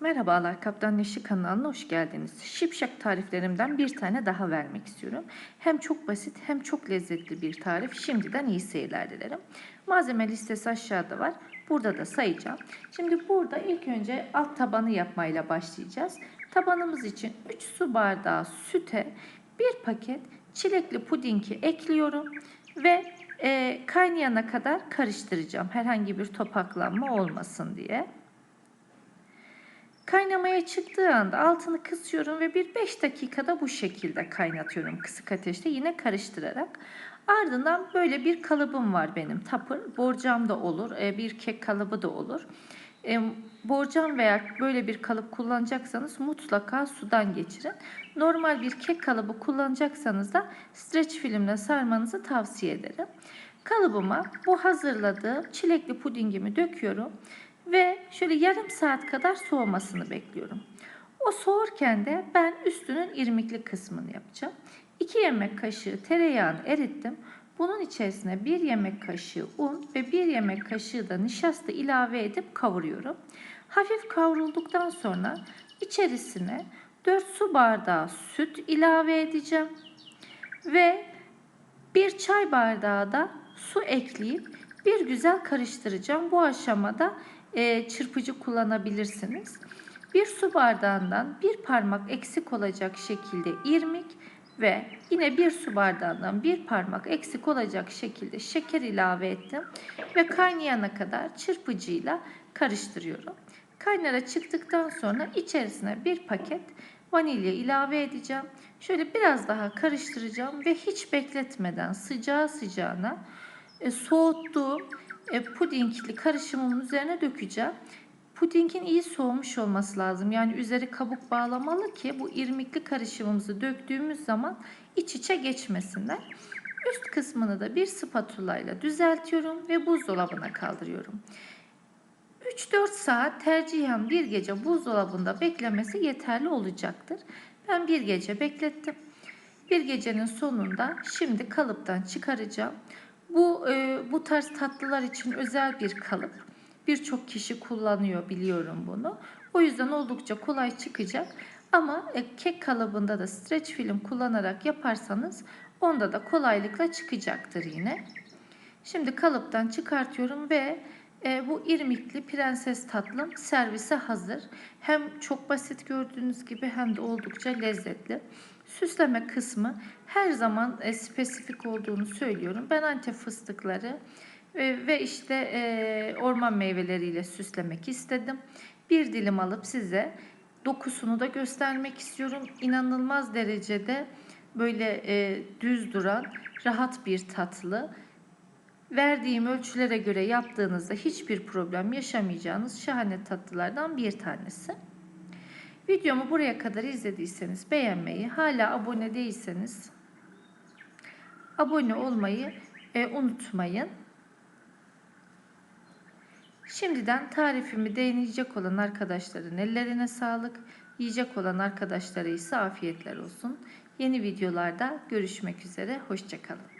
Merhabalar Kaptan Neşi kanalına hoş geldiniz. Şipşak tariflerimden bir tane daha vermek istiyorum. Hem çok basit hem çok lezzetli bir tarif. Şimdiden iyi seyirler dilerim. Malzeme listesi aşağıda var. Burada da sayacağım. Şimdi burada ilk önce alt tabanı yapmayla başlayacağız. Tabanımız için 3 su bardağı süte bir paket çilekli pudingi ekliyorum ve e, kaynayana kadar karıştıracağım. Herhangi bir topaklanma olmasın diye. Kaynamaya çıktığı anda altını kısıyorum ve bir 5 dakikada bu şekilde kaynatıyorum kısık ateşte yine karıştırarak. Ardından böyle bir kalıbım var benim tapır. Borcam da olur, e, bir kek kalıbı da olur. E, borcam veya böyle bir kalıp kullanacaksanız mutlaka sudan geçirin. Normal bir kek kalıbı kullanacaksanız da streç filmle sarmanızı tavsiye ederim. Kalıbıma bu hazırladığım çilekli pudingimi döküyorum ve şöyle yarım saat kadar soğumasını bekliyorum. O soğurken de ben üstünün irmikli kısmını yapacağım. 2 yemek kaşığı tereyağını erittim. Bunun içerisine 1 yemek kaşığı un ve 1 yemek kaşığı da nişasta ilave edip kavuruyorum. Hafif kavrulduktan sonra içerisine 4 su bardağı süt ilave edeceğim. Ve bir çay bardağı da su ekleyip bir güzel karıştıracağım. Bu aşamada e, çırpıcı kullanabilirsiniz. Bir su bardağından bir parmak eksik olacak şekilde irmik ve yine bir su bardağından bir parmak eksik olacak şekilde şeker ilave ettim ve kaynayana kadar çırpıcıyla karıştırıyorum. Kaynara çıktıktan sonra içerisine bir paket vanilya ilave edeceğim. Şöyle biraz daha karıştıracağım ve hiç bekletmeden sıcağı sıcağına e, soğuttuğum e, pudingli karışımımın üzerine dökeceğim. Pudingin iyi soğumuş olması lazım. Yani üzeri kabuk bağlamalı ki bu irmikli karışımımızı döktüğümüz zaman iç içe geçmesinler. Üst kısmını da bir spatula ile düzeltiyorum ve buzdolabına kaldırıyorum. 3-4 saat tercihen bir gece buzdolabında beklemesi yeterli olacaktır. Ben bir gece beklettim. Bir gecenin sonunda şimdi kalıptan çıkaracağım. Bu e, bu tarz tatlılar için özel bir kalıp. Birçok kişi kullanıyor biliyorum bunu. O yüzden oldukça kolay çıkacak. Ama e, kek kalıbında da streç film kullanarak yaparsanız onda da kolaylıkla çıkacaktır yine. Şimdi kalıptan çıkartıyorum ve e, bu irmikli prenses tatlım servise hazır. Hem çok basit gördüğünüz gibi hem de oldukça lezzetli. Süsleme kısmı her zaman e, spesifik olduğunu söylüyorum. Ben antep fıstıkları e, ve işte e, orman meyveleriyle süslemek istedim. Bir dilim alıp size dokusunu da göstermek istiyorum. İnanılmaz derecede böyle e, düz duran rahat bir tatlı. Verdiğim ölçülere göre yaptığınızda hiçbir problem yaşamayacağınız şahane tatlılardan bir tanesi. Videomu buraya kadar izlediyseniz beğenmeyi, hala abone değilseniz abone olmayı e, unutmayın. Şimdiden tarifimi deneyecek olan arkadaşların ellerine sağlık, yiyecek olan arkadaşlara ise afiyetler olsun. Yeni videolarda görüşmek üzere, hoşçakalın.